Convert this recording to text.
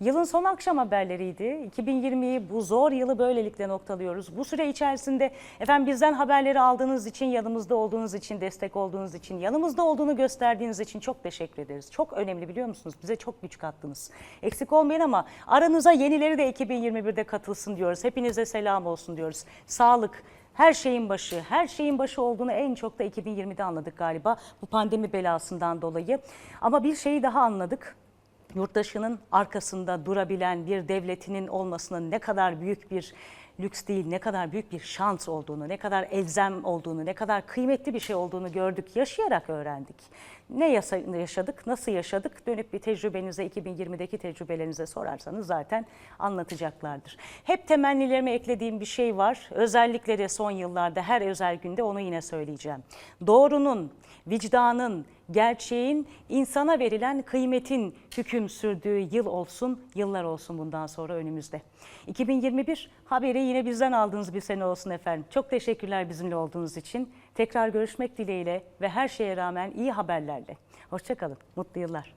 Yılın son akşam haberleriydi. 2020'yi bu zor yılı böylelikle noktalıyoruz. Bu süre içerisinde efendim bizden haberleri aldığınız için, yanımızda olduğunuz için, destek olduğunuz için, yanımızda olduğunu gösterdiğiniz için çok teşekkür ederiz. Çok önemli biliyor musunuz? Bize çok güç kattınız. Eksik olmayın ama aranıza yenileri de 2021'de katılsın diyoruz. Hepinize selam olsun diyoruz. Sağlık, her şeyin başı, her şeyin başı olduğunu en çok da 2020'de anladık galiba bu pandemi belasından dolayı. Ama bir şeyi daha anladık yurttaşının arkasında durabilen bir devletinin olmasının ne kadar büyük bir lüks değil, ne kadar büyük bir şans olduğunu, ne kadar elzem olduğunu, ne kadar kıymetli bir şey olduğunu gördük, yaşayarak öğrendik. Ne yaşadık, nasıl yaşadık? Dönüp bir tecrübenize, 2020'deki tecrübelerinize sorarsanız zaten anlatacaklardır. Hep temennilerime eklediğim bir şey var. Özellikle de son yıllarda her özel günde onu yine söyleyeceğim. Doğrunun, vicdanın, gerçeğin, insana verilen kıymetin hüküm sürdüğü yıl olsun, yıllar olsun bundan sonra önümüzde. 2021 haberi yine bizden aldığınız bir sene olsun efendim. Çok teşekkürler bizimle olduğunuz için. Tekrar görüşmek dileğiyle ve her şeye rağmen iyi haberlerle. Hoşçakalın, mutlu yıllar.